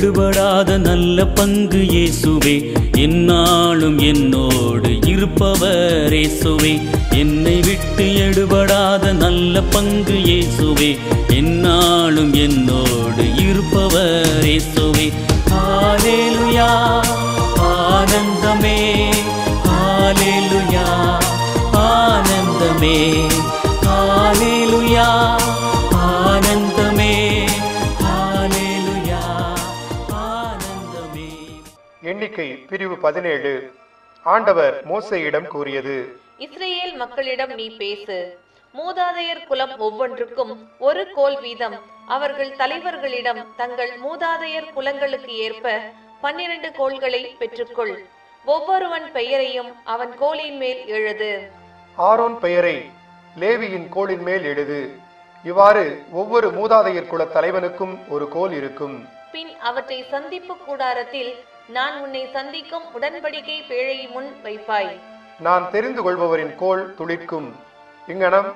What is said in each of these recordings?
விட்டு நல்ல பங்கு இயேசுவே. என்னாலும் என்னோடு இருப்பவர் இயேசுவே. என்னை விட்டு எடுபடாத நல்ல பங்கு இயேசுவே. என்னாலும் என்னோடு இருப்பவர் இயேசுவே. ஹalleluya. எண்ணிக்கை பிரிவு பதினேழு. ஆண்டவர் மோசேயிடம் கூறியது. இஸ்ரேல் மக்களிடம் நீ பேசு. மூதாதையர் குலம் ஒவ்வொன்றுக்கும் ஒரு கோல் வீதம். அவர்கள் தலைவர்களிடம் தங்கள் மூதாதையர் குலங்களுக்கு ஏற்ப பன்னிரண்டு கோள்களை பெற்றுக்கொள். ஒவ்வொருவன் பெயரையும் அவன் கோலின் மேல் எழுது. ஆரோன் பெயரை லேவியின் கோலின் மேல் எழுது. இவ்வாறு ஒவ்வொரு மூதாதையர் குல தலைவனுக்கும் ஒரு கோல் இருக்கும். பின் அவற்றை சந்திப்பு கூடாரத்தில் நான் உன்னை சந்திக்கும் உடன்படிக்கை பேழை முன் வைப்பாய். நான் தெரிந்து கொள்பவரின் கோல் துளிர்க்கும். இங்கனம்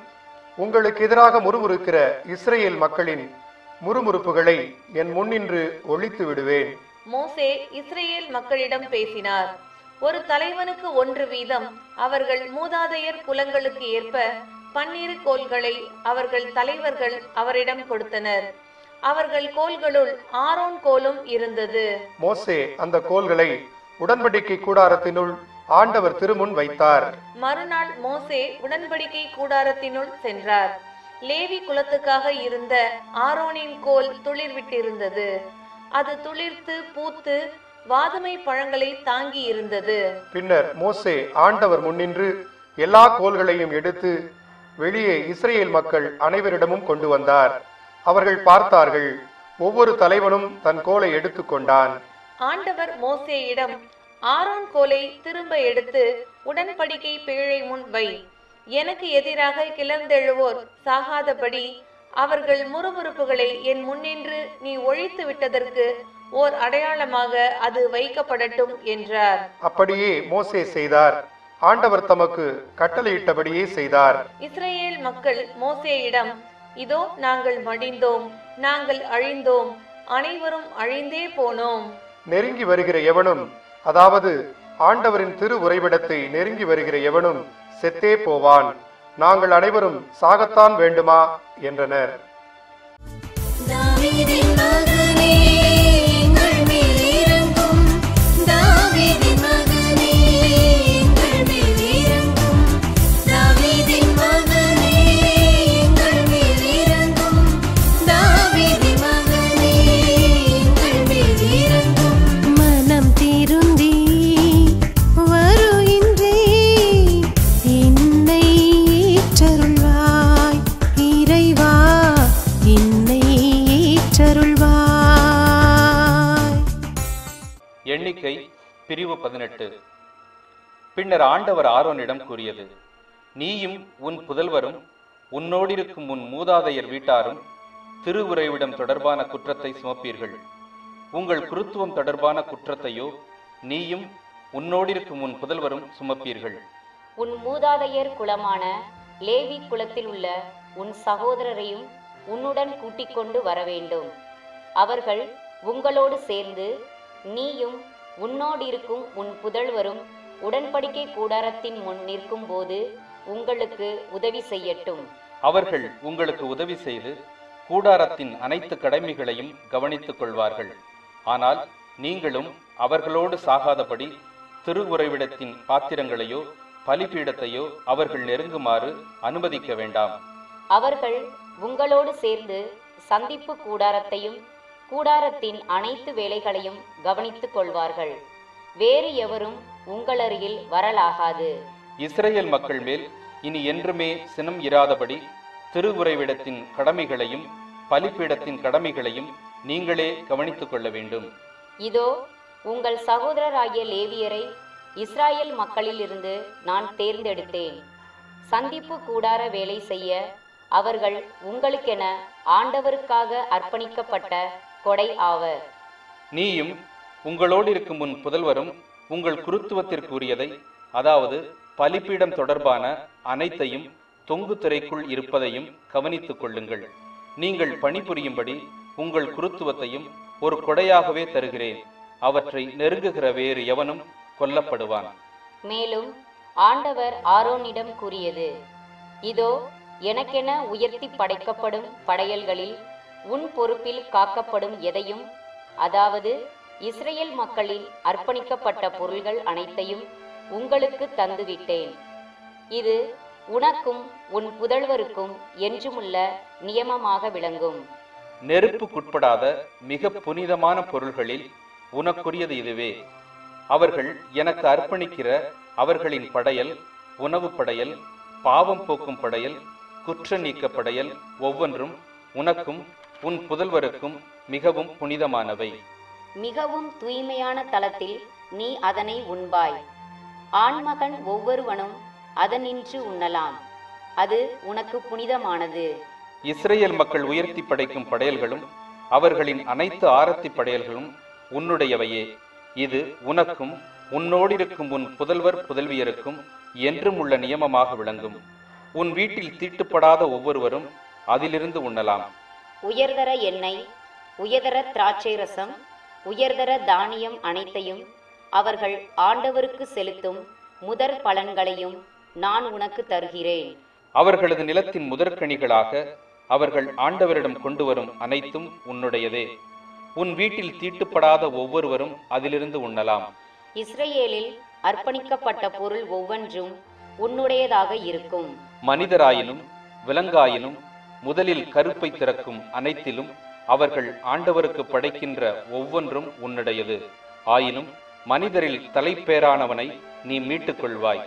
உங்களுக்கு எதிராக முறுமுறுக்கிற இஸ்ரேல் மக்களின் முறுமுறுப்புகளை என் முன்னின்று ஒழித்து விடுவேன். மோசே இஸ்ரேல் மக்களிடம் பேசினார். ஒரு தலைவனுக்கு ஒன்று வீதம் அவர்கள் மூதாதையர் குலங்களுக்கு ஏற்ப பன்னிரு கோல்களை அவர்கள் தலைவர்கள் அவரிடம் கொடுத்தனர். அவர்கள் கோல்களுள் ஆரோன் கோலும் இருந்தது. மோசே அந்த கோல்களை உடன்படிக்கை கூடாரத்தினுள் ஆண்டவர் திருமுன் வைத்தார். மறுநாள் மோசே உடன்படிக்கை கூடாரத்தினுள் சென்றார். லேவி குலத்துக்காக இருந்த ஆரோனின் கோல் துளிர்விட்டிருந்தது அது துளிர்த்து பூத்து வாதுமை பழங்களை தாங்கி இருந்தது பின்னர் மோசே ஆண்டவர் முன்னின்று எல்லா கோல்களையும் எடுத்து வெளியே இஸ்ரேல் மக்கள் அனைவரிடமும் கொண்டு வந்தார். அவர்கள் பார்த்தார்கள் ஒவ்வொரு தலைவனும் தன் கோலை எடுத்துக்கொண்டான் ஆண்டவர் மோசேயிடம் ஆரோன் கோலை திரும்ப எடுத்து உடன்படிக்கை பேழை முன் வை. எனக்கு எதிராக கிளர்ந்தெழுவோர் சாகாதபடி அவர்கள் முறுமுறுப்புகளை என் முன்னின்று நீ ஒழித்து விட்டதற்கு ஓர் அடையாளமாக அது வைக்கப்படட்டும் என்றார். அப்படியே மோசே செய்தார். ஆண்டவர் தமக்கு கட்டளையிட்டபடியே செய்தார். இஸ்ரேல் மக்கள் மோசேயிடம் இதோ நாங்கள் மடிந்தோம் நாங்கள் அழிந்தோம் அனைவரும் அழிந்தே போனோம். நெருங்கி வருகிற எவனும் அதாவது ஆண்டவரின் திரு உறைவிடத்தை நெருங்கி வருகிற எவனும் செத்தே போவான். நாங்கள் அனைவரும் சாகத்தான் வேண்டுமா? என்றனர். பின்னர் ஆண்டவர் ஆரோனிடம் கூறியது நீயும் உன் புதல்வரும் உன்னோடிருக்கும் உன் மூதாதையர் வீட்டாரும் திருவுறைவிடம் தொடர்பான குற்றத்தை சுமப்பீர்கள். உங்கள் குருத்துவம் தொடர்பான குற்றத்தையோ நீயும் உன்னோடிருக்கும் உன் புதல்வரும் சுமப்பீர்கள். உன் மூதாதையர் குலமான லேவி குலத்தில் உள்ள உன் சகோதரரையும் உன்னுடன் கூட்டிக் கொண்டு வர வேண்டும் அவர்கள் உங்களோடு சேர்ந்து நீயும் உன்னோடிருக்கும் உன் புதல்வரும் உடன்படிக்கை கூடாரத்தின் முன் நிற்கும் போது உங்களுக்கு உதவி செய்யட்டும். அவர்கள் உங்களுக்கு உதவி செய்து கூடாரத்தின் அனைத்து கடமைகளையும் கவனித்துக் கொள்வார்கள். ஆனால் நீங்களும் அவர்களோடு சாகாதபடி திருவுறைவிடத்தின் பாத்திரங்களையோ பலிபீடத்தையோ அவர்கள் நெருங்குமாறு அனுமதிக்க வேண்டாம். அவர்கள் உங்களோடு சேர்ந்து சந்திப்பு கூடாரத்தையும் கூடாரத்தின் அனைத்து வேலைகளையும் கவனித்துக் கொள்வார்கள். வேறு எவரும் உங்களருகில் வரலாகாது. இஸ்ரேல் மக்கள் மேல் இனி என்றுமே சினம் இராதபடி திருவுறைவிடத்தின் கடமைகளையும் பலிப்பீடத்தின் கடமைகளையும் நீங்களே கவனித்துக் கொள்ள வேண்டும். இதோ உங்கள் சகோதரராகிய லேவியரை இஸ்ராயேல் மக்களிலிருந்து நான் தேர்ந்தெடுத்தேன். சந்திப்பு கூடார வேலை செய்ய அவர்கள் உங்களுக்கென ஆண்டவருக்காக அர்ப்பணிக்கப்பட்ட கொடை ஆவர். நீயும் உங்களோடு இருக்கும் முன் புதல்வரும் உங்கள் குருத்துவத்திற்குரியதை அதாவது பலிப்பீடம் தொடர்பான அனைத்தையும் தொங்கு திரைக்குள் இருப்பதையும் கவனித்துக் கொள்ளுங்கள். நீங்கள் பணிபுரியும்படி உங்கள் குருத்துவத்தையும் ஒரு கொடையாகவே தருகிறேன். அவற்றை நெருங்குகிற வேறு எவனும் கொல்லப்படுவான். மேலும் ஆண்டவர் ஆரோனிடம் கூறியது இதோ எனக்கென உயர்த்தி படைக்கப்படும் படையல்களில் உன் பொறுப்பில் காக்கப்படும் எதையும் அதாவது இஸ்ரேல் மக்களில் அர்ப்பணிக்கப்பட்ட பொருள்கள் அனைத்தையும் உங்களுக்கு தந்துவிட்டேன். இது உனக்கும் உன் புதல்வருக்கும் என்றுமுள்ள நியமமாக விளங்கும். நெருப்புக்குட்படாத மிக புனிதமான பொருள்களில் உனக்குரியது இதுவே. அவர்கள் எனக்கு அர்ப்பணிக்கிற அவர்களின் படையல் உணவு படையல் பாவம் போக்கும் படையல் குற்ற நீக்க படையல் ஒவ்வொன்றும் உனக்கும் உன் புதல்வருக்கும் மிகவும் புனிதமானவை. மிகவும் தூய்மையான தலத்தில் நீ அதனை உண்பாய். ஆண்மகன் ஒவ்வொருவனும் அதனின்று உண்ணலாம். அது உனக்கு புனிதமானது. இஸ்ரேல் மக்கள் உயர்த்தி படைக்கும் படையல்களும் அவர்களின் அனைத்து ஆரத்தி படையல்களும் உன்னுடையவையே. இது உனக்கும் உன்னோடிருக்கும் உன் புதல்வர் புதல்வியருக்கும் என்றும் உள்ள நியமமாக விளங்கும். உன் வீட்டில் தீட்டுப்படாத ஒவ்வொருவரும் அதிலிருந்து உண்ணலாம். உயர்தர எண்ணெய் உயர்தர திராட்சை ரசம் உயர்தர தானியம் அனைத்தையும் அவர்கள் ஆண்டவருக்கு செலுத்தும் முதற் பலன்களையும் நான் உனக்கு தருகிறேன். அவர்களது நிலத்தின் முதற்கனிகளாக அவர்கள் ஆண்டவரிடம் கொண்டு வரும் அனைத்தும் உன்னுடையதே. உன் வீட்டில் தீட்டுப்படாத ஒவ்வொருவரும் அதிலிருந்து உண்ணலாம். இஸ்ரேலில் அர்ப்பணிக்கப்பட்ட பொருள் ஒவ்வொன்றும் உன்னுடையதாக இருக்கும். மனிதராயினும் விலங்காயினும் முதலில் கருப்பை திறக்கும் அனைத்திலும் அவர்கள் ஆண்டவருக்கு படைக்கின்ற ஒவ்வொன்றும் உன்னுடையது. ஆயினும் மனிதரில் தலைப்பேரானவனை நீ மீட்டுக் கொள்வாய்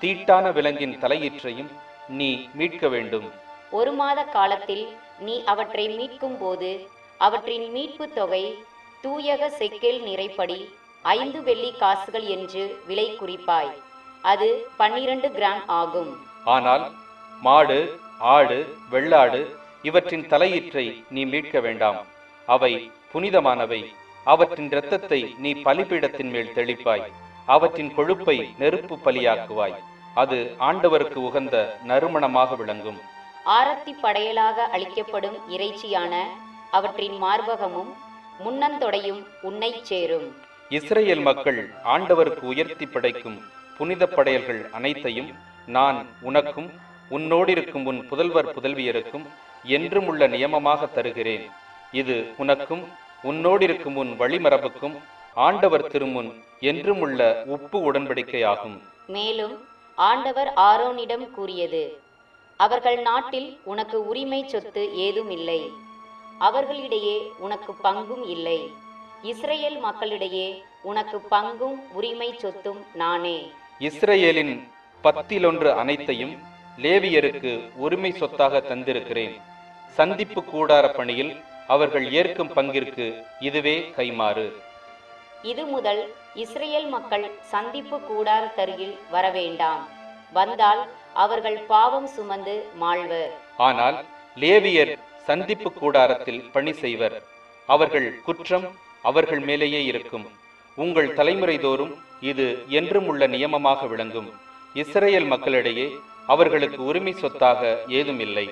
தீட்டான விலங்கின் தலையீற்றையும் நீ மீட்க வேண்டும். ஒரு மாத காலத்தில் நீ அவற்றை மீட்கும் போது அவற்றின் மீட்பு தொகை தூயக செக்கேல் நிறைப்படி ஐந்து வெள்ளி காசுகள் என்று விலை குறிப்பாய். அது பன்னிரண்டு கிராம் ஆகும். ஆனால் மாடு ஆடு வெள்ளாடு இவற்றின் தலையீற்றை நீ மீட்க வேண்டாம். அவை புனிதமானவை. அவற்றின் இரத்தத்தை நீ பலிபீடத்தின் மேல் தெளிப்பாய். அவற்றின் கொழுப்பை நெருப்பு பலியாக்குவாய். அது ஆண்டவருக்கு உகந்த நறுமணமாக விளங்கும். ஆரத்தி படையலாக அளிக்கப்படும் இறைச்சியான அவற்றின் மார்பகமும் முன்னந்தொடையும் உன்னைச் சேரும். இஸ்ரேல் மக்கள் ஆண்டவருக்கு உயர்த்தி படைக்கும் புனித படையல்கள் அனைத்தையும் நான் உனக்கும் உன்னோடிருக்கும் உன் புதல்வர் புதல்வியருக்கும் என்றும் உள்ள நியமமாக தருகிறேன். இது உனக்கும் உன்னோடிருக்கும் உன் வழிமரபுக்கும் ஆண்டவர் திருமுன் என்றும் உள்ள உப்பு உடன்படிக்கையாகும். மேலும் ஆண்டவர் ஆரோனிடம் கூறியது அவர்கள் நாட்டில் உனக்கு உரிமை சொத்து ஏதும் இல்லை அவர்களிடையே உனக்கு பங்கும் இல்லை. இஸ்ரேல் மக்களிடையே உனக்கு பங்கும் உரிமை சொத்தும் நானே. இஸ்ரேலின் பத்திலொன்று அனைத்தையும் லேவியருக்கு உரிமை சொத்தாக தந்திருக்கிறேன். சந்திப்பு கூடார பணியில் அவர்கள் ஏற்கும் பங்கிற்கு இதுவே கைமாறு இது முதல் இஸ்ரேல் மக்கள் சந்திப்பு கூடார தருகில் வரவேண்டாம் வந்தால் அவர்கள் பாவம் சுமந்து மாழ்வர். ஆனால் லேவியர் சந்திப்பு கூடாரத்தில் பணி செய்வர். அவர்கள் குற்றம் அவர்கள் மேலேயே இருக்கும். உங்கள் தலைமுறை தோறும் இது என்றும் உள்ள நியமமாக விளங்கும். இஸ்ரேல் மக்களிடையே அவர்களுக்கு உரிமை சொத்தாக ஏதும் இல்லை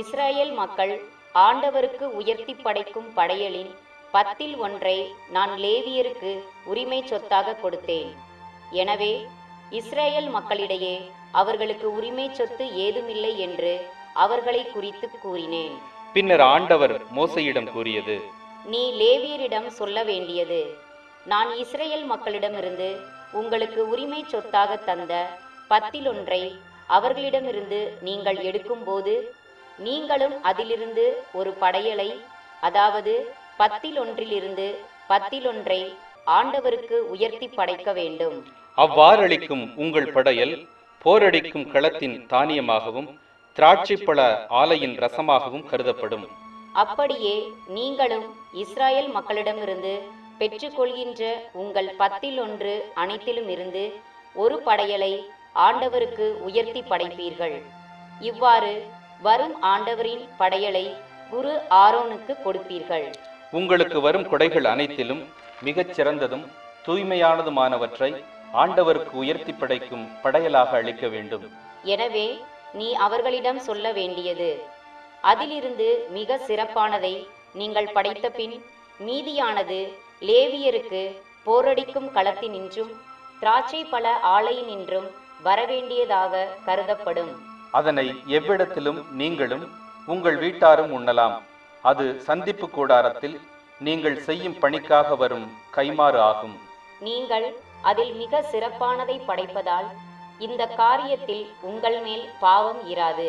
இஸ்ரேல் மக்கள் ஆண்டவருக்கு உயர்த்தி படைக்கும் படையலின் பத்தில் ஒன்றை நான் லேவியருக்கு உரிமை சொத்தாக கொடுத்தேன். எனவே இஸ்ரேல் மக்களிடையே அவர்களுக்கு உரிமை சொத்து ஏதுமில்லை என்று அவர்களை குறித்து கூறினேன். பின்னர் ஆண்டவர் மோசையிடம் கூறியது நீ லேவியரிடம் சொல்ல வேண்டியது நான் இஸ்ரேல் மக்களிடமிருந்து உங்களுக்கு உரிமை சொத்தாக தந்த பத்திலொன்றை அவர்களிடமிருந்து நீங்கள் எடுக்கும்போது நீங்களும் அதிலிருந்து ஒரு படையலை அதாவது பத்திலொன்றிலிருந்து பத்திலொன்றை ஆண்டவருக்கு உயர்த்தி படைக்க வேண்டும். அவ்வாறளிக்கும் உங்கள் படையல் போரடிக்கும் களத்தின் தானியமாகவும் திராட்சைப்பழ ஆலையின் ரசமாகவும் கருதப்படும். அப்படியே நீங்களும் இஸ்ராயேல் மக்களிடமிருந்து பெற்றுக்கொள்கின்ற உங்கள் பத்தில் ஒன்று அனைத்திலும் இருந்து ஒரு படையலை ஆண்டவருக்கு உயர்த்தி படைப்பீர்கள். இவ்வாறு வரும் ஆண்டவரின் படையலை குரு ஆரோனுக்கு கொடுப்பீர்கள். உங்களுக்கு வரும் கொடைகள் அனைத்திலும் மிகச் சிறந்ததும் தூய்மையானதுமானவற்றை ஆண்டவருக்கு உயர்த்தி படைக்கும் படையலாக அளிக்க வேண்டும். எனவே நீ அவர்களிடம் சொல்ல வேண்டியது அதிலிருந்து மிக சிறப்பானதை நீங்கள் படைத்த பின் மீதியானது லேவியருக்கு போரடிக்கும் களத்தினின்றும் திராட்சை பழ ஆலையினின்றும் வரவேண்டியதாக கருதப்படும். அதனை எவ்விடத்திலும் நீங்களும் உங்கள் வீட்டாரும் உண்ணலாம். அது சந்திப்பு கூடாரத்தில் நீங்கள் செய்யும் பணிக்காக வரும் கைமாறு ஆகும். நீங்கள் அதில் மிக சிறப்பானதை படைப்பதால் இந்த காரியத்தில் உங்கள் மேல் பாவம் இராது.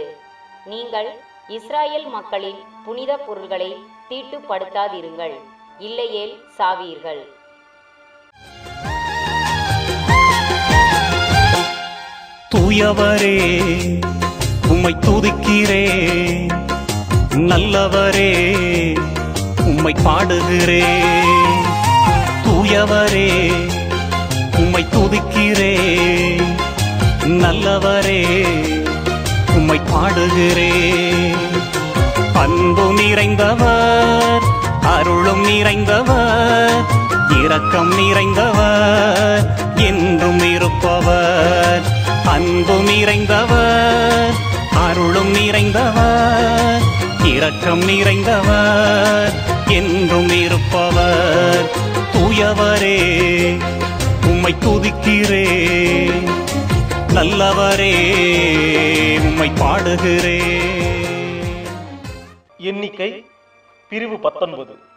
நீங்கள் இஸ்ராயேல் மக்களின் புனித பொருள்களை தீட்டுப்படுத்தாதிருங்கள். இல்லையேல் சாவீர்கள். தூயவரே உம்மை துதிக்கிறே. நல்லவரே உம்மை பாடுகிறே. தூயவரே உம்மை துதிக்கிறே. நல்லவரே உம்மை பாடுகிறே. அன்பு நிறைந்தவர் அருளும் நிறைந்தவர் இரக்கம் நிறைந்தவர் என்றும் இருப்பவர் அன்பும் நிறைந்தவர் அருளும் நிறைந்தவர் இரக்கம் நிறைந்தவர் என்றும் இருப்பவர். தூயவரே உம்மை துதிக்கிறே. நல்லவரே உம்மை பாடுகிறே. எண்ணிக்கை பிரிவு பத்தொன்பது.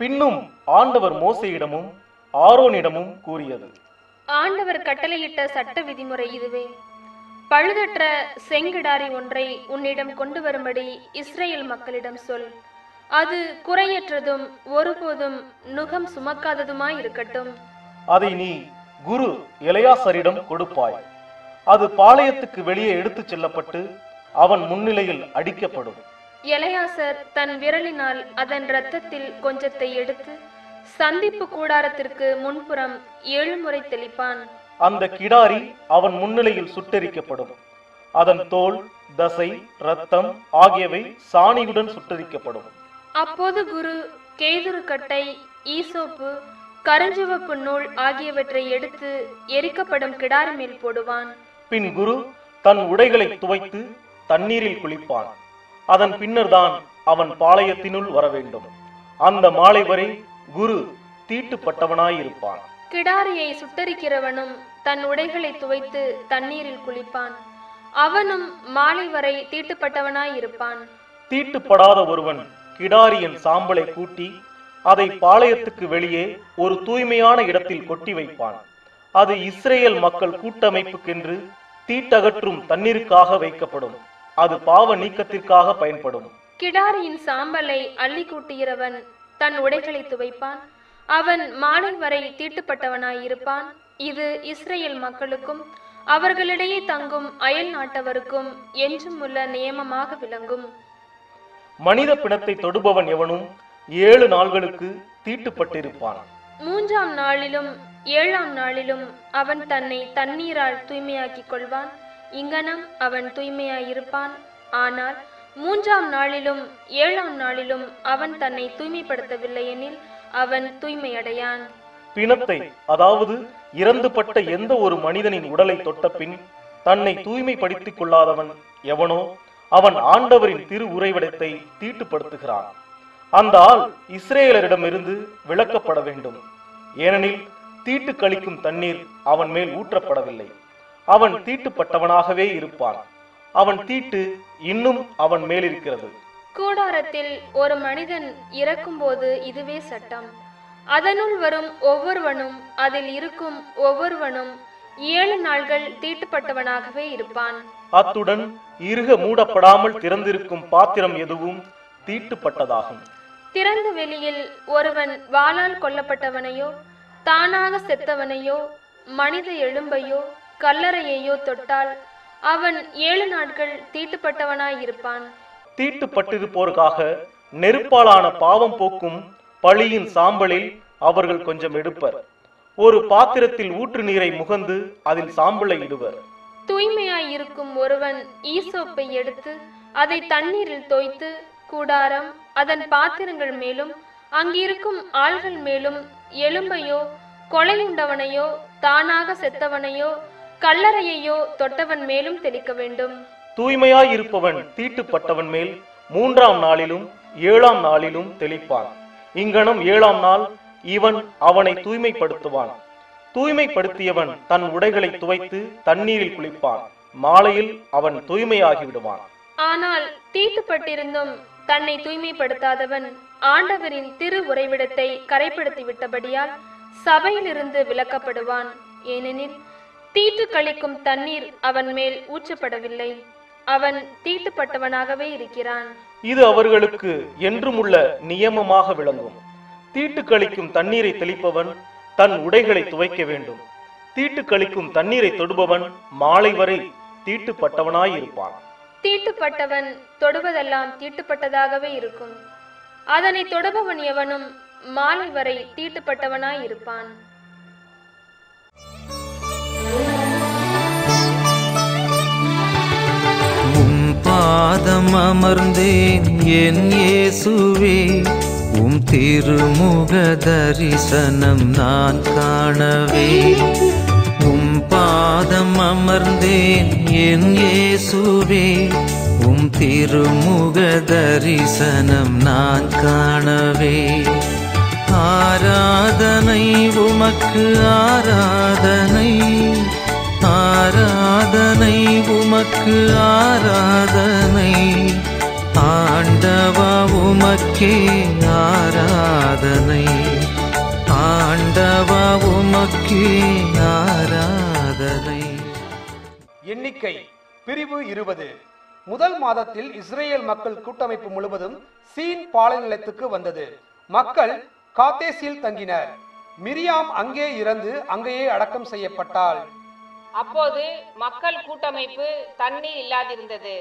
பின்னும் ஆண்டவர் மோசையிடமும் ஆரோனிடமும் கூறியது. ஆண்டவர் கட்டளையிட்ட சட்ட விதிமுறை இதுவே. பழுதற்ற செங்கிடாரி ஒன்றை உன்னிடம் கொண்டு வரும்படி இஸ்ரேல் மக்களிடம் சொல். அது குறையற்றதும் ஒருபோதும் நுகம் சுமக்காததுமாய் இருக்கட்டும். அதை நீ குரு எலையாசரிடம் கொடுப்பாய். அது பாளையத்துக்கு வெளியே எடுத்துச் செல்லப்பட்டு அவன் முன்னிலையில் அடிக்கப்படும். எலையாசர் தன் விரலினால் அதன் இரத்தத்தில் கொஞ்சத்தை எடுத்து சந்திப்பு கூடாரத்திற்கு முன்புறம் ஏழு முறை தெளிப்பான். அந்த கிடாரி அவன் முன்னிலையில் சுட்டெரிக்கப்படும். அதன் தோல் தசை இரத்தம் ஆகியவை சாணியுடன் சுட்டெரிக்கப்படும். அப்போது குரு கேதுரு கட்டை ஈசோப்பு கருஞ்சிவப்பு நூல் ஆகியவற்றை எடுத்து எரிக்கப்படும் கிடாரி மேல் போடுவான். பின் குரு தன் உடைகளை துவைத்து தண்ணீரில் குளிப்பான். அதன் பின்னர்தான் அவன் பாளையத்தினுள் வர வேண்டும் அந்த மாலை வரை குரு தீட்டுப்பட்டவனாயிருப்பான். கிடாரியை சுட்டரிக்கிறவனும் தன் உடைகளை துவைத்து தண்ணீரில் குளிப்பான். அவனும் மாலை வரை தீட்டுப்பட்டவனாயிருப்பான். தீட்டுப்படாத ஒருவன் கிடாரியின் சாம்பலை கூட்டி அதை பாளையத்துக்கு வெளியே ஒரு தூய்மையான இடத்தில் கொட்டி வைப்பான். அது இஸ்ரேல் மக்கள் கூட்டமைப்புக்கென்று தீட்டகற்றும் தண்ணீருக்காக வைக்கப்படும். அது பாவ நீக்கத்திற்காக பயன்படும். கிடாரியின் சாம்பலை அள்ளி கூட்டுகிறவன் தன் உடைகளை துவைப்பான். அவன் மாலை வரை தீட்டுப்பட்டவனாயிருப்பான். இது இஸ்ரேல் மக்களுக்கும் அவர்களிடையே தங்கும் அயல் நாட்டவருக்கும் என்றும் உள்ள நியமமாக விளங்கும். மனித பிணத்தை தொடுபவன் எவனும் ஏழு நாள்களுக்கு தீட்டுப்பட்டிருப்பான். மூன்றாம் நாளிலும் ஏழாம் நாளிலும் அவன் தன்னை தண்ணீரால் தூய்மையாக்கிக் கொள்வான். இங்கனம் அவன் தூய்மையாயிருப்பான். ஆனால் மூன்றாம் நாளிலும் ஏழாம் நாளிலும் அவன் தன்னை தூய்மைப்படுத்தவில்லை எனில் அவன் தூய்மையடையான். பிணத்தை அதாவது இறந்துபட்ட எந்த ஒரு மனிதனின் உடலை தொட்ட பின் தன்னை தூய்மைப்படுத்திக் கொள்ளாதவன் எவனோ அவன் ஆண்டவரின் திரு உறைவிடத்தை தீட்டுப்படுத்துகிறான். அந்த ஆள் இஸ்ரேலரிடமிருந்து விளக்கப்பட வேண்டும். ஏனெனில் தீட்டு கழிக்கும் தண்ணீர் அவன் மேல் ஊற்றப்படவில்லை. அவன் தீட்டுப்பட்டவனாகவே இருப்பான். அவன் தீட்டு இன்னும் அவன் மேலிருக்கிறது. கூடாரத்தில் ஒரு மனிதன் இறக்கும்போது இதுவே சட்டம். அதனுள் வரும் ஒவ்வொருவனும் அதில் இருக்கும் ஒவ்வொருவனும் ஏழு நாள்கள் தீட்டுப்பட்டவனாகவே இருப்பான். அத்துடன் இறுக மூடப்படாமல் திறந்திருக்கும் பாத்திரம் எதுவும் தீட்டுப்பட்டதாகும். திறந்த வெளியில் ஒருவன் வாளால் கொல்லப்பட்டவனையோ தானாக செத்தவனையோ மனித எலும்பையோ கல்லறையையோ தொட்டால் அவன் ஏழு நாட்கள் தீட்டுப்பட்டவனாயிருப்பான். தீட்டுப்பட்டிருப்போருக்காக நெருப்பாலான பாவம் போக்கும் பழியின் சாம்பலில் அவர்கள் கொஞ்சம் எடுப்பர். ஒரு பாத்திரத்தில் ஊற்று நீரை முகந்து அதில் சாம்பலை இடுவர். தூய்மையாயிருக்கும் ஒருவன் ஈசோப்பை எடுத்து அதை தண்ணீரில் தோய்த்து கூடாரம் அதன் பாத்திரங்கள் மேலும் அங்கிருக்கும் ஆள்கள் மேலும் எலும்பையோ கொலையுண்டவனையோ தானாக செத்தவனையோ கல்லறையையோ தொட்டவன் மேலும் தெளிக்க வேண்டும். தூய்மையாயிருப்பவன் தீட்டுப்பட்டவன் மேல் மூன்றாம் நாளிலும் ஏழாம் நாளிலும் தெளிப்பான். இங்கனம் ஏழாம் நாள் இவன் அவனை தூய்மைப்படுத்துவான். தூய்மைப்படுத்தியவன் தன் உடைகளை துவைத்து தண்ணீரில் குளிப்பான். மாலையில் அவன் தூய்மையாகி விடுவான். ஆனால் தீட்டுப்பட்டிருந்தும் தன்னை தூய்மைப்படுத்தாதவன் ஆண்டவரின் திரு உறைவிடத்தை கரைப்படுத்தி விட்டபடியால் சபையிலிருந்து விலக்கப்படுவான். ஏனெனில் தீட்டு கழிக்கும் தண்ணீர் அவன் மேல் ஊற்றப்படவில்லை. அவன் தீட்டுப்பட்டவனாகவே இருக்கிறான். இது அவர்களுக்கு என்றுமுள்ள நியமமாக விளங்கும். தீட்டு கழிக்கும் தண்ணீரை தெளிப்பவன் தன் உடைகளை துவைக்க வேண்டும். தீட்டு கழிக்கும் தண்ணீரை தொடுபவன் மாலை வரை தீட்டுப்பட்டவனாயிருப்பான். தீட்டுப்பட்டவன் தொடுவதெல்லாம் தீட்டுப்பட்டதாகவே இருக்கும். அதனை தொடுபவன் எவனும் மாலை வரை தீட்டுப்பட்டவனாய் இருப்பான் பாதம் அமர்ந்தேன் என் இயேசுவே. உம் திருமுக தரிசனம் நான் காணவே. உம் பாதம் அமர்ந்தேன் என் இயேசுவே. உம் திருமுக தரிசனம் நான் காணவே. ஆராதனை உமக்கு ஆராதனை ஆரா ஆராதனை உமக்கு ஆராதனை. ஆண்டவா உமக்கே ஆராதனை. ஆண்டவா உமக்கே ஆராதனை. எண்ணிக்கை பிரிவு இருபது. முதல் மாதத்தில் இஸ்ரேல் மக்கள் கூட்டமைப்பு முழுவதும் சீன் பாலைநிலத்துக்கு வந்தது. மக்கள் காத்தேசில் தங்கினர். மிரியாம் அங்கே இறந்து அங்கேயே அடக்கம் செய்யப்பட்டாள். அப்போது மக்கள் கூட்டமைப்பு தண்ணீர் இல்லாதிருந்தது.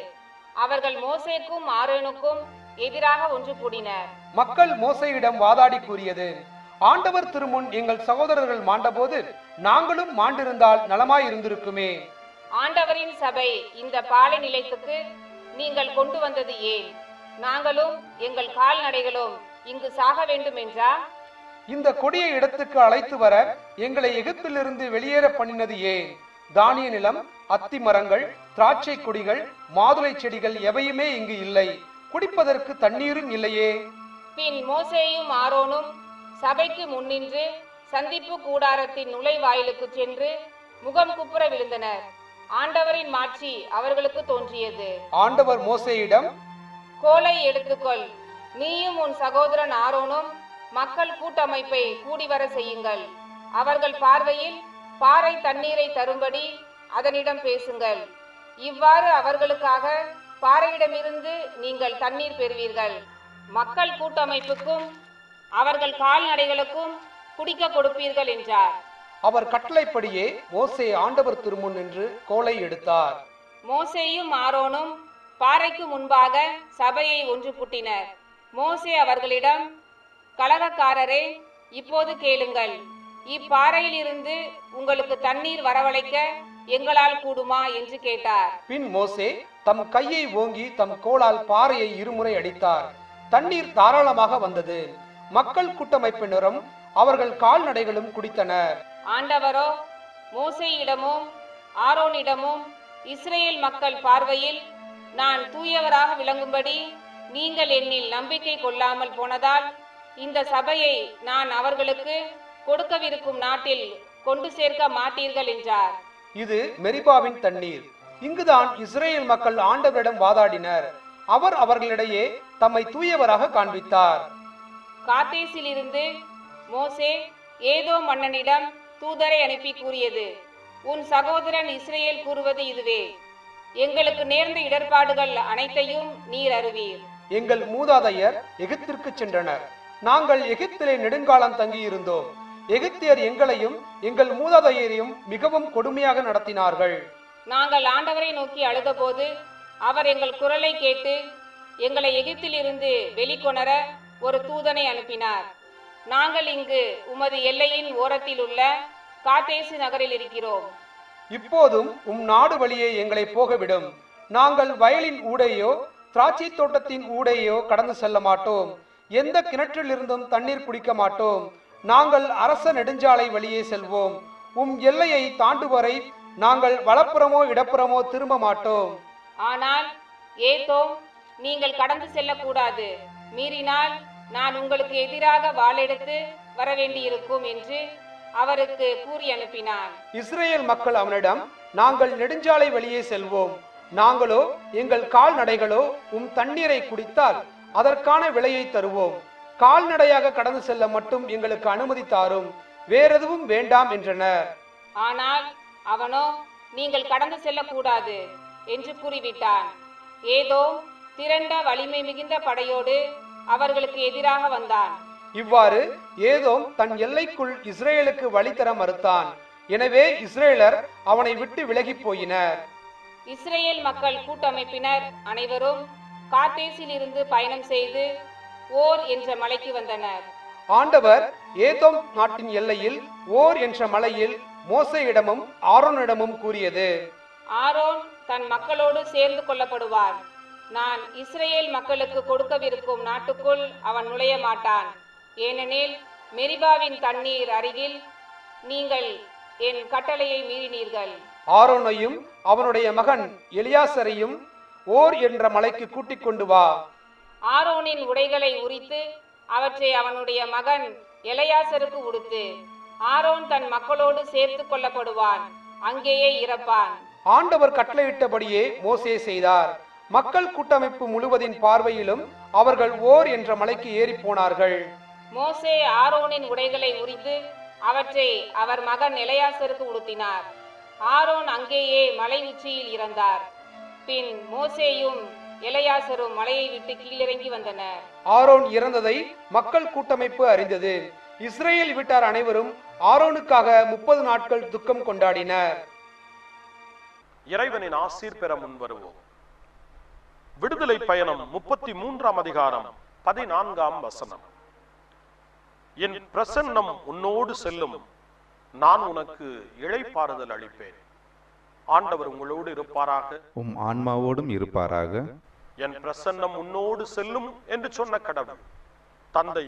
அவர்கள் மோசேக்கும் ஆரோனுக்கும் எதிராக ஒன்று கூடினர். மக்கள் மோசையிடம் வாதாடி கூறியது ஆண்டவர் திருமுன் எங்கள் சகோதரர்கள் மாண்டபோது நாங்களும் மாண்டிருந்தால் நலமாய் இருந்திருக்குமே. ஆண்டவரின் சபை இந்த பாலை நிலையத்துக்கு நீங்கள் கொண்டு வந்தது ஏன்? நாங்களும் எங்கள் கால்நடைகளும் இங்கு சாக வேண்டும் என்றா இந்த கொடிய இடத்துக்கு அழைத்து வர எங்களை எகிப்திலிருந்து வெளியேற பண்ணினது ஏன்? தானிய நிலம் அத்தி மரங்கள் திராட்சை கொடிகள் மாதுளை செடிகள் எவையுமே இங்கு இல்லை. குடிப்பதற்கு தண்ணீரும் இல்லையே. பின் மோசேயும் ஆரோனும் சபைக்கு முன்னின்று சந்திப்பு கூடாரத்தின் நுழைவாயிலுக்கு சென்று முகம் குப்புற விழுந்தனர். ஆண்டவரின் மாட்சி அவர்களுக்கு தோன்றியது. ஆண்டவர் மோசேயிடம் கோலை எடுத்துக்கொள். நீயும் உன் சகோதரன் ஆரோனும் மக்கள் கூட்டமைப்பை கூடி வர செய்யுங்கள். அவர்கள் பார்வையில் பாறை தண்ணீரை தரும்படி அதனிடம் பேசுங்கள். இவ்வாறு அவர்களுக்காக பாறையிடமிருந்து நீங்கள் தண்ணீர் பெறுவீர்கள். மக்கள் கூட்டமைப்புக்கும் அவர்கள் கால்நடைகளுக்கும் குடிக்க கொடுப்பீர்கள் என்றார். அவர் கட்டளைப்படியே மோசே ஆண்டவர் திருமுன் நின்று கோலை எடுத்தார். மோசேயும் ஆரோனும் பாறைக்கு முன்பாக சபையை ஒன்று கூட்டினர் மோசே அவர்களிடம் கலகக்காரரே இப்போது கேளுங்கள். இப்பாறையிலிருந்து உங்களுக்கு தண்ணீர் வரவழைக்க எங்களால் கூடுமா என்று கேட்டார். பின் மோசே தம் கையை ஓங்கி தம் கோலால் பாறையை இருமுறை அடித்தார். தண்ணீர் தாராளமாக வந்தது. மக்கள் கூட்டமைப்பினரும் அவர்கள் கால்நடைகளும் குடித்தனர். ஆண்டவரோ மோசேயிடமும் ஆரோனிடமும் இஸ்ரேல் மக்கள் பார்வையில் நான் தூயவராக விளங்கும்படி நீங்கள் என்னில் நம்பிக்கை கொள்ளாமல் போனதால் இந்த சபையை நான் அவர்களுக்கு கொடுக்கவிருக்கும் நாட்டில் கொண்டு சேர்க்க மாட்டீர்கள் என்றார். இது மெரிபாவின் தண்ணீர். இங்குதான் இஸ்ரேல் மக்கள் ஆண்டவரிடம் வாதாடினர். அவர் அவர்களிடையே தம்மை தூயவராக காண்பித்தார். காத்தேசிலிருந்து மோசே ஏதோ மன்னனிடம் தூதரை அனுப்பி கூறியது. உன் சகோதரன் இஸ்ரேல் கூறுவது இதுவே. எங்களுக்கு நேர்ந்த இடர்பாடுகள் அனைத்தையும் நீர் அறிவீர் எங்கள் மூதாதையர் எகிப்திற்கு சென்றனர். நாங்கள் எகிப்திலே நெடுங்காலம் தங்கியிருந்தோம். எகிப்தியர் எங்களையும் எங்கள் மூதாதையரையும் மிகவும் கொடுமையாக நடத்தினார்கள். நாங்கள் ஆண்டவரை நோக்கி அழுதபோது அவர் எங்கள் குரலை கேட்டு எங்களை எகிப்திலிருந்து வெளிக்கொணர ஒரு தூதனை அனுப்பினார். நாங்கள் இங்கு உமது எல்லையின் ஓரத்தில் உள்ள காத்தேசு நகரில் இருக்கிறோம். இப்போதும் உம் நாடு வழியே எங்களை போகவிடும். நாங்கள் வயலின் ஊடையோ திராட்சை தோட்டத்தின் ஊடையோ கடந்து செல்ல மாட்டோம். எந்த கிணற்றிலிருந்தும் தண்ணீர் குடிக்க மாட்டோம். நாங்கள் அரச நெடுஞ்சாலை வழியே செல்வோம். உம் எல்லையை தாண்டுவரை நாங்கள் வலப்புறமோ இடப்புறமோ திரும்ப மாட்டோம். ஆனால் ஏதோம் நீங்கள் கடந்து செல்லக்கூடாது. மீறினால் நான் உங்களுக்கு எதிராக வாளெடுத்து வர வேண்டியிருக்கும் என்று அவருக்கு கூறி அனுப்பினான். இஸ்ரேல் மக்கள் அவனிடம் நாங்கள் நெடுஞ்சாலை வழியே செல்வோம். நாங்களோ எங்கள் கால்நடைகளோ உம் தண்ணீரை குடித்தால் அதற்கான விலையை தருவோம். கால்நடையாக கடந்து செல்ல மட்டும் எங்களுக்கு அனுமதி தாரும். வேறெதுவும் வேண்டாம் என்றனர். ஆனால் அவனோ நீங்கள் கடந்து செல்லக்கூடாது என்று கூறிவிட்டான். ஏதோ திரண்ட வலிமை மிகுந்த படையோடு அவர்களுக்கு எதிராக வந்தான். இவ்வாறு ஏதோம் தன் எல்லைக்குள் இஸ்ரேலுக்கு வழி தர மறுத்தான். எனவே இஸ்ரேலர் அவனை விட்டு விலகிப் போயினர். இஸ்ரேல் மக்கள் கூட்டமைப்பினர் அனைவரும் காத்தேசில் இருந்து பயணம் செய்து ஓர் என்ற மலைக்கு வந்தனர். ஆண்டவர் ஏதோம் நாட்டின் எல்லையில் ஓர் என்ற மலையில் மோசையிடமும் ஆரோனிடமும் கூறியது. ஆரோன் தன் மக்களோடு சேர்ந்து கொள்ளப்படுவான். நான் இஸ்ரேல் மக்களுக்கு கொடுக்கவிருக்கும் நாட்டுக்குள் அவன் நுழைய மாட்டான். ஏனெனில் மெரிபாவின் தண்ணீர் அருகில் நீங்கள் என் கட்டளையை மீறினீர்கள். ஆரோனையும் அவனுடைய மகன் எலியாசரையும் ஓர் என்ற மலைக்கு கூட்டிக் கொண்டு வா. ஆரோனின் உடைகளை உரித்து அவற்றை அவனுடைய மகன் எலையாசருக்கு உடுத்து ஆரோன் தன் மக்களோடு சேர்த்து கொள்ளப்படுவான் அங்கேயே இறப்பான். ஆண்டவர் கட்டளையிட்டபடியே மோசே செய்தார். மக்கள் கூட்டமைப்பு முழுவதின் பார்வையிலும் அவர்கள் ஓர் என்ற மலைக்கு ஏறி போனார்கள். மோசே ஆரோனின் உடைகளை உரித்து அவற்றை அவர் மகன் எலையாசருக்கு உடுத்தினார். ஆரோன் அங்கேயே மலை உச்சியில் இறந்தார். பின் மோசேயும் எலையாசரும் மலையை விட்டு கீழிறங்கி வந்தனர். ஆரோன் இறந்ததை மக்கள் கூட்டமைப்பு அறிந்தது. இஸ்ரேல் வீட்டார் அனைவரும் ஆரோனுக்காக முப்பது நாட்கள் துக்கம் கொண்டாடினர். இறைவனின் ஆசீர் பெற முன்வருவோம் விடுதலை பயணம் முப்பத்தி மூன்றாம் அதிகாரம் பதினான்காம் வசனம். என் பிரசன்னம் உன்னோடு செல்லும். நான் உனக்கு இளைப்பாறுதல் அளிப்பேன். ஆண்டவர் உங்களோடு இருப்பாராக. உம் ஆன்மாவோடும் இருப்பாராக. என் பிரசன்னம் உன்னோடு செல்லும் என்று சொன்ன கடவுள். தந்தை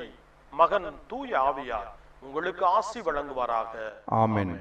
மகன் தூய ஆவியார் உங்களுக்கு ஆசி வழங்குவாராக. ஆமென்.